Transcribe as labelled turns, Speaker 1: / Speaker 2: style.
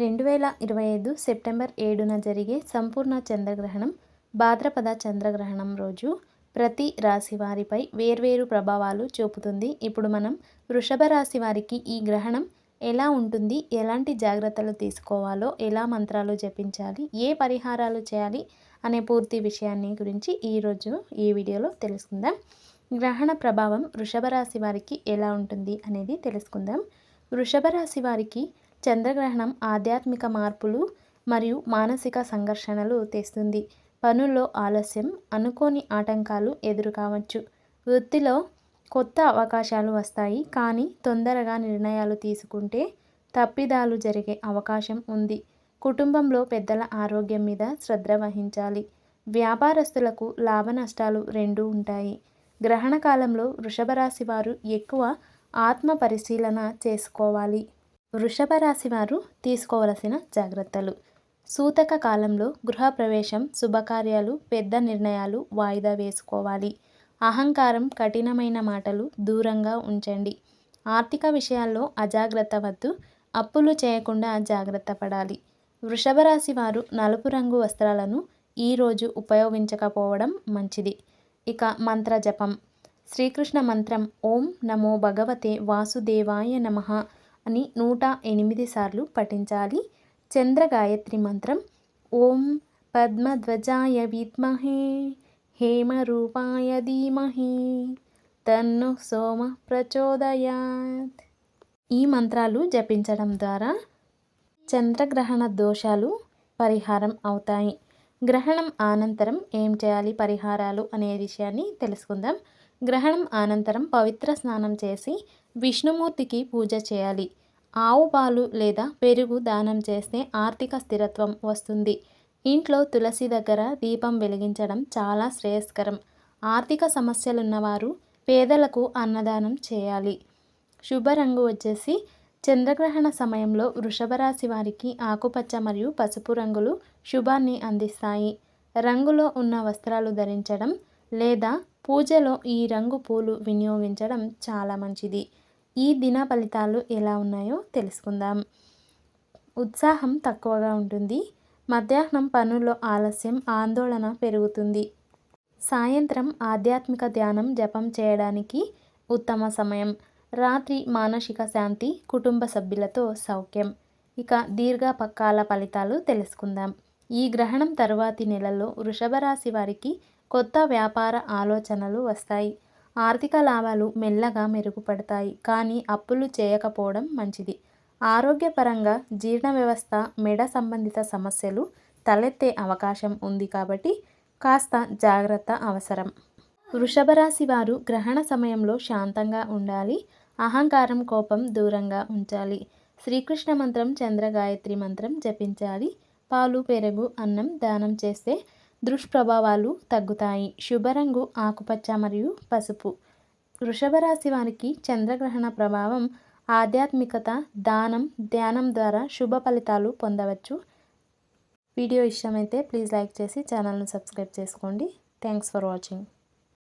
Speaker 1: రెండు వేల ఇరవై ఐదు సెప్టెంబర్ ఏడున జరిగే సంపూర్ణ చంద్రగ్రహణం భాద్రపద చంద్రగ్రహణం రోజు ప్రతి రాశి వారిపై వేర్వేరు ప్రభావాలు చూపుతుంది. ఇప్పుడు మనం వృషభ రాశి వారికి ఈ గ్రహణం ఎలా ఉంటుంది ఎలాంటి జాగ్రత్తలు తీసుకోవాలో ఎలా మంత్రాలు జపించాలి ఏ పరిహారాలు చేయాలి అనే పూర్తి విషయాన్ని గురించి ఈరోజు ఈ వీడియోలో తెలుసుకుందాం. గ్రహణ ప్రభావం వృషభ రాశి వారికి ఎలా ఉంటుంది అనేది తెలుసుకుందాం. వృషభ రాశి వారికి చంద్రగ్రహణం ఆధ్యాత్మిక మార్పులు మరియు మానసిక సంఘర్షణలు తెస్తుంది. పనుల్లో ఆలస్యం అనుకోని ఆటంకాలు ఎదురు కావచ్చు వృత్తిలో కొత్త అవకాశాలు వస్తాయి కానీ తొందరగా నిర్ణయాలు తీసుకుంటే తప్పిదాలు జరిగే అవకాశం ఉంది. కుటుంబంలో పెద్దల ఆరోగ్యం మీద శ్రద్ధ వహించాలి. వ్యాపారస్తులకు లాభ నష్టాలు రెండూ ఉంటాయి. గ్రహణ కాలంలో వృషభరాశి వారు ఎక్కువ ఆత్మ పరిశీలన చేసుకోవాలి. వృషభ రాశి వారు తీసుకోవలసిన జాగ్రత్తలు. సూతక కాలంలో గృహప్రవేశం శుభకార్యాలు పెద్ద నిర్ణయాలు వాయిదా వేసుకోవాలి. అహంకారం కఠినమైన మాటలు దూరంగా ఉంచండి. ఆర్థిక విషయాల్లో అజాగ్రత్త వద్దు అప్పులు చేయకుండా జాగ్రత్త పడాలి. వృషభ రాశి వారు నలుపు రంగు వస్త్రాలను ఈరోజు ఉపయోగించకపోవడం మంచిది. ఇక మంత్ర జపం శ్రీకృష్ణ మంత్రం ఓం నమో భగవతే వాసుదేవాయ నమః. అని నూట ఎనిమిది సార్లు పఠించాలి. చంద్రగాయత్రి మంత్రం ఓం పద్మధ్వజాయ విద్మహే హేమరూపాయ ధీమహి తన్ను సోమ ప్రచోదయాత్. ఈ మంత్రాలు జపించడం ద్వారా చంద్రగ్రహణ దోషాలు పరిహారం అవుతాయి. గ్రహణం అనంతరం ఏం చేయాలి? పరిహారాలు అనే విషయాన్ని తెలుసుకుందాం. గ్రహణం అనంతరం పవిత్ర స్నానం చేసి విష్ణుమూర్తికి పూజ చేయాలి. ఆవు పాలు లేదా పెరుగు దానం చేస్తే ఆర్థిక స్థిరత్వం వస్తుంది. ఇంట్లో తులసి దగ్గర దీపం వెలిగించడం చాలా శ్రేయస్కరం. ఆర్థిక సమస్యలున్నవారు పేదలకు అన్నదానం చేయాలి. శుభ రంగు వచ్చేసి చంద్రగ్రహణ సమయంలో వృషభ రాశి వారికి ఆకుపచ్చ మరియు పసుపు రంగులు శుభాన్ని అందిస్తాయి. రంగులో ఉన్న వస్త్రాలు ధరించడం లేదా పూజలో ఈ రంగు పూలు వినియోగించడం చాలా మంచిది. ఈ దిన ఫలితాలు ఎలా ఉన్నాయో తెలుసుకుందాం. ఉత్సాహం తక్కువగా ఉంటుంది. మధ్యాహ్నం పనుల్లో ఆలస్యం ఆందోళన పెరుగుతుంది. సాయంత్రం ఆధ్యాత్మిక ధ్యానం జపం చేయడానికి ఉత్తమ సమయం. రాత్రి మానసిక శాంతి కుటుంబ సభ్యులతో సౌఖ్యం. ఇక దీర్ఘపకాల ఫలితాలు తెలుసుకుందాం. ఈ గ్రహణం తరువాతి నెలలో వృషభ రాశి వారికి కొత్త వ్యాపార ఆలోచనలు వస్తాయి. ఆర్థిక లాభాలు మెల్లగా మెరుగుపడతాయి. కానీ అప్పులు చేయకపోవడం మంచిది. ఆరోగ్యపరంగా జీర్ణ వ్యవస్థ మెడ సంబంధిత సమస్యలు తలెత్తే అవకాశం ఉంది కాబట్టి కాస్త జాగ్రత్త అవసరం. వృషభ రాశి వారు గ్రహణ సమయంలో శాంతంగా ఉండాలి. అహంకారం కోపం దూరంగా ఉంచాలి. శ్రీకృష్ణ మంత్రం చంద్రగాయత్రి మంత్రం జపించాలి. పాలు పెరుగు అన్నం దానం చేస్తే దుష్ప్రభావాలు తగ్గుతాయి. శుభరంగు ఆకుపచ్చ మరియు పసుపు. వృషభ రాశి వారికి చంద్రగ్రహణ ప్రభావం ఆధ్యాత్మికత దానం ధ్యానం ద్వారా శుభ ఫలితాలు పొందవచ్చు. వీడియో ఇష్టమైతే ప్లీజ్ లైక్ చేసి ఛానల్ను సబ్స్క్రైబ్ చేసుకోండి. Thanks for watching.